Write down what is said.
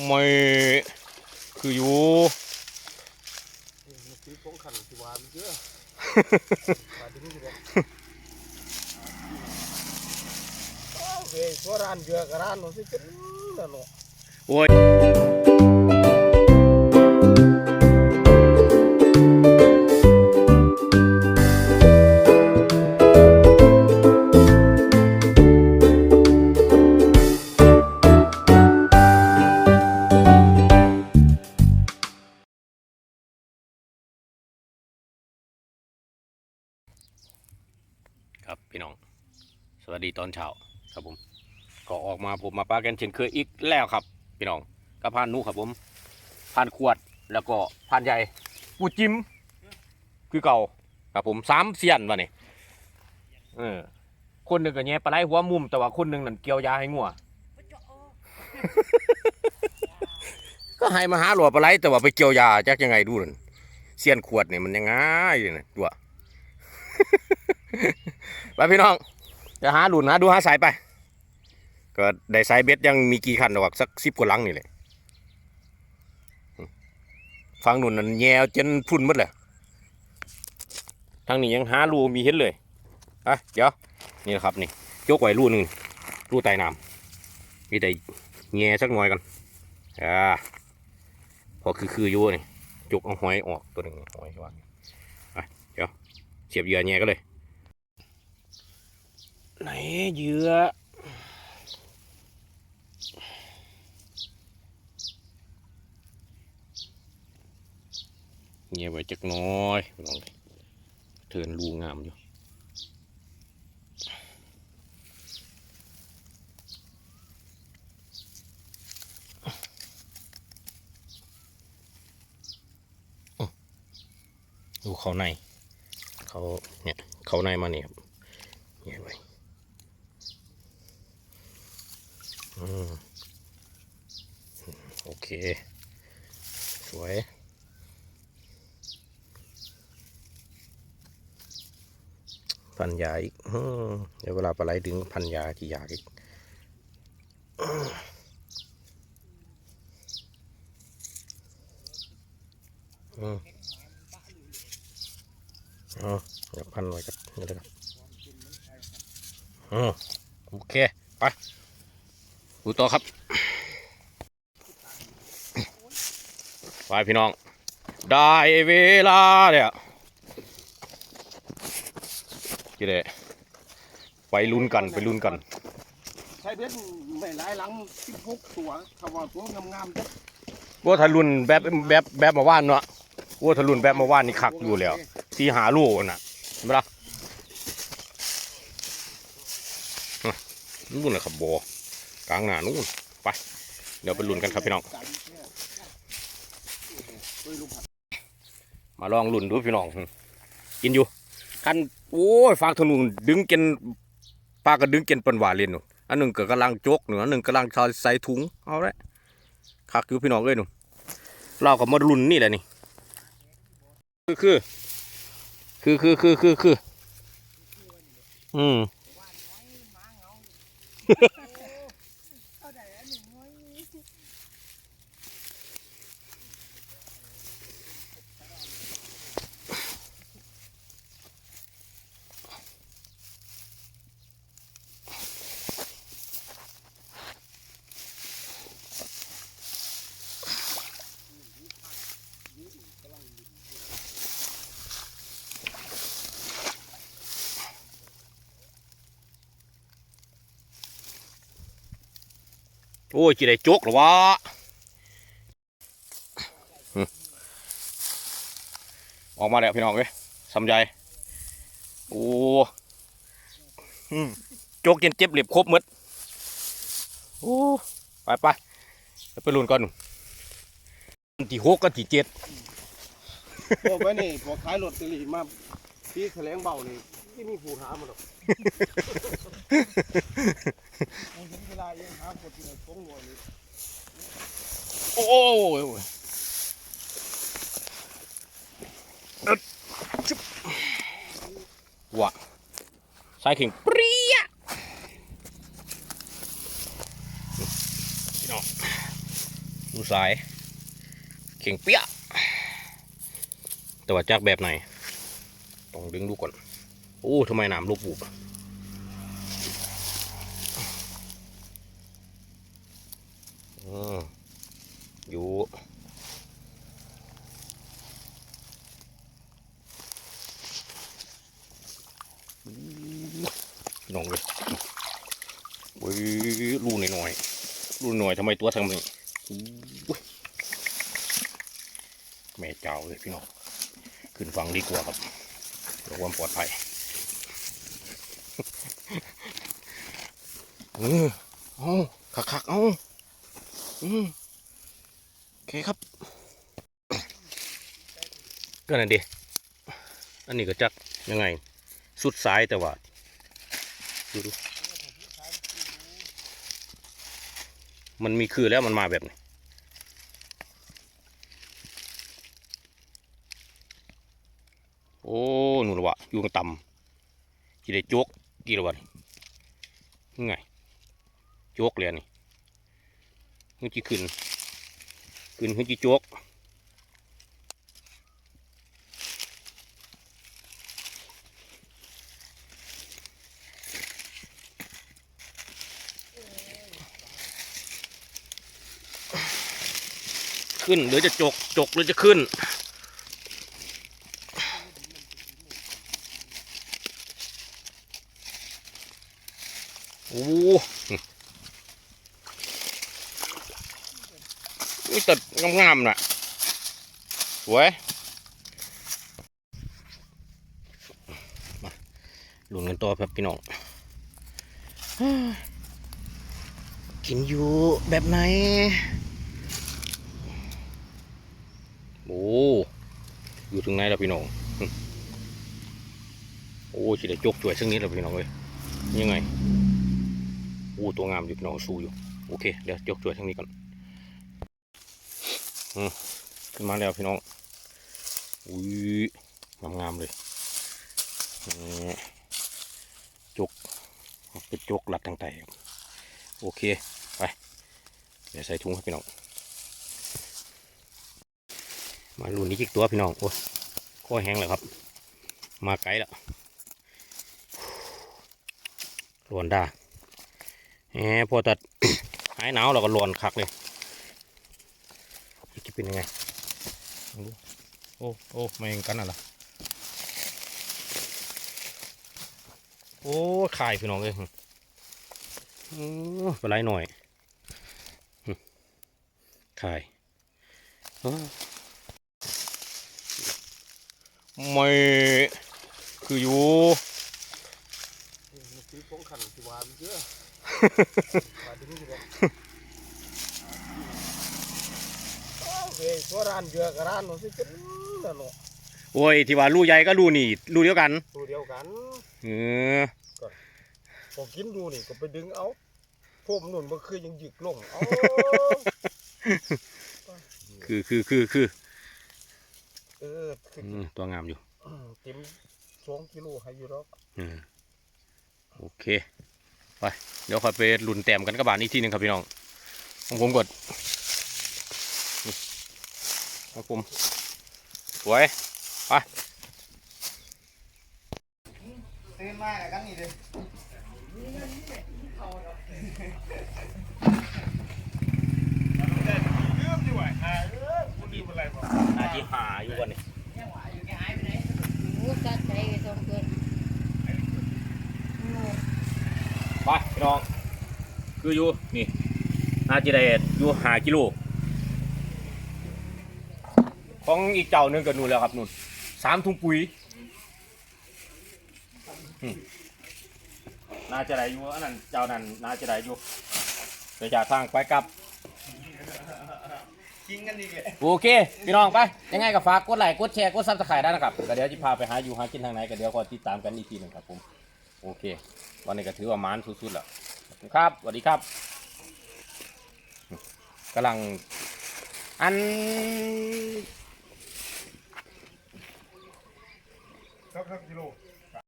ไม่คืออยู่ซื้อของขันสิวามันเยอะมาดึงอยู่เลยโอเคตัวร้านเยอะกับร้านนู้นสิเป็นนั่นเนาะโอ้ย ครับพี่น้อง สวัสดีตอนเช้าครับผม ก็ออกมาผมมาปลากันเช่นเคยอีกแล้วครับ พี่น้องกับพานนุครับผมพานขวดแล้วก็พานใหญ่ปูจิมคือเก่าครับผมสามเสียนวะนี่เออคนหนึ่งก็แง่ปลาไหลหัวมุมแต่ว่าคนหนึ่งนั่นเกี่ยวยาให้งัวก็ให้มาหาหลัวปลาไหลแต่ว่าไปเกี่ยวยาจักยังไงดูนั่นเสียนขวดเนี่ยมันยังไงเลยนะตัว ไปพี่น้องจะหาหลุนหาดูหาสายไป ก็ได้สายเบ็ดยังมีกี่คันหรอกสักสิบกว่าลังนี่แหละฟังนุ่นนั่นแยวจนพุ่นหมดเลยทางนี้ยังหารูมีเห็นเลยอะเดี๋ยวนี่นะครับนี่ยกไว้รูหนึ่งรูใต้น้ำมีแต่แง่สักหน่อยกันอ่าพอคือคืออยู่นี่จุกเอาหอยออกตัวหนึ่งหอยว่าอะเดี๋ยวเสียบเหยื่อแง่ก็เลย ไหนเหยื่อเงียบไว้จักน้อยพี่น้องเทินรูงามอยู่อื้อดูเขาใน เขาเนี่ย เขาในมาเนี่ยครับเงียบไว้อืม โอเค สวย พันยาอีกเดี๋ยวเวลาปลาไหลดึงพันยาที่ยากอีกอืมอ๋อเดี๋ยวพันไว้กับนี่เลยครับอืมโอเค ไป ดูต่อครับไปพี่น้อง ได้เวลาเนี่ยกี่เดไปลุ้นกันไปลุ้นกันใช้เบ็ดไม่หลายหลังสิบหกตัวถ้าว่าตัวงามๆจะว่าถ้ารุ่นแบบแบบแบบมาว่านเนาะว่าถ้ารุ่นแบบมาว่านนี่คักอยู่แล้วที่หาลูกน่ะเห็นไหมล่ะอะนู่นนะครับโบก ลางหน้านู่นไป เดี๋ยวไปลุ้นกันครับพี่น้อง มาลองลุ้นดูพี่น้อง กินอยู่คันโอ้ยฝากทนุนดึงเกินปลาก็ดึงเกินปนหวานเลยหนูอันหนึ่งก็กำลังจกหนูอันหนึ่งกำลังใส่ถุงเอาละคักอยู่พี่น้องเอ้ยหนูเราก็มาลุ้นนี่แหละนี่คือคือคือคือคือคือคืออืม อ้ยจีได้จกหรอวะออกมาแล้วพี่น้องเอ้ยสำใจโอ้อืมจกจนเจ็บเหล็บครบมดโอ้ไปไปไปลุนก่อนที่หกกับที่เจ็ดพวกไว้นี่พวกขายรถตอรีมาพี่แถลงเบานี่ที่มีผู้หามาหรอก มึงถึงเวลาเองหาคนที่ไหนฟงหน่วยนี่โอ้ยว่ะสายเข่งเปรี้ยพี่น้องดูสาย เข่งเปี้ยแต่ว่าจากแบบไหน ต้องดึงดูก่อน โอ้ทำไมน้ำลูกบุบอะ อืมอยู่พี่น้องเลยโอ้ยรูหน่อยๆรูหน่อยทำไมตัวทำนี้แม่เจ้าเลยพี่น้อง ขึ้นฟังดีกว่าครับเพื่อความปลอดภัยเออเอาคักๆเอา โอเคครับ ก็นั่นดิอันนี้ก็จักยังไง สุดซ้ายแต่ว่าดูดูมันมีคือแล้วมันมาแบบนี้โอ้หนูละวะอยู่กันต่ำกี่ได้โจกกี่ละวะนี่ไงโจกเลยอั นนี่ฮึจีขึ้น ขึ้นฮึจีโจกขึ้นหรือจะจก จกหรือจะขึ้น โอ้โหนี่ ตัดงามๆน่ะ สวยมาลุ้นกันต่อครับพี่น้อง กินอยู่แบบไหน โอ้ อยู่ถึงไหนแล้วพี่น้อง โอ้ชิได้จกจวยซึ่งนี้แล้วพี่น้องเอ้ยยังไง โอ้ ตัวงามอยู่พี่น้องสู้อยู่ โอเค เดี๋ยวจกจวยทั้งนี้ก่อน ขึ้นมาแล้วพี่น้อง อุ้ยงามงามๆเลยนี่จกเป็นจกหลัดทางไตครับ โอเค ไป เดี๋ยวใส่ถุงครับพี่น้อง มาลุ้นนี้จิกตัวพี่น้อง โอ้ยข้อแห้งแล้วครับ มาไกลแล้วร้อนด่าแหมพอตัดหายหนาวเราก็ร้อนคักเลย จะเป็นยังไงลองดูโอ้โอ้ไม่เองกันน่ะล่ะโอ้ขายพี่น้องเลยโอ้ปลาไหลหน่อยหึขายโอ้ไม่คืออยู่มันคือของขันที่วานเยอะ วานที่นี่สิโอเคตัวร้านเยอะกับร้านนู้นสิกันนั่นเนาะโอ้ยที่ว่ารูใหญ่ก็รูนี่รูเดียวกันตัวเดียวกันเออพอกินดูนี่ก็ไปดึงเอาพวกนุ่นมันคือยังหยึกลงเอาคือคือคือคือเออคืออืมตัวงามอยู่เต็มสองกิโลให้อยู่หรอกอืมโอเค ไป เดี๋ยวค่อยไปลุ้นแต้มกันกับบานอีกทีหนึ่งครับพี่น้องของผมกดนี่ ครับผม สวยตื่นมากันนี่เลยอาที่หาอยู่กันนี่หมูกัดใจก็ต้องเกินไปพี่น้อง คืออยู่นี่น่าจะได้อยู่หากิโล ของอีกเจ้าหนึงก็นู่นแล้วครับนู่นสามถุงปุ๋ยอืมน่าจะได้อยู่อันนั้นเจ้านั้นน่าจะได้อยู่เดี๋ยวจะทางไปกลับ กินกันดีเลยโอเค พี่น้องไป ยังไงก็ฝากกดไลค์กดแชร์กดซับสไครต์ได้นะครับก็เดี๋ยวจะพาไปหาอยู่หากินทางไหนก็เดี๋ยวก็ติดตามกันอีกทีหนึ่งครับผม โอเค วันนี้ก็ถือว่ามานสุดๆแล้วขอบคุณครับสวัสดีครับกำลังอัน ครับครับกิโล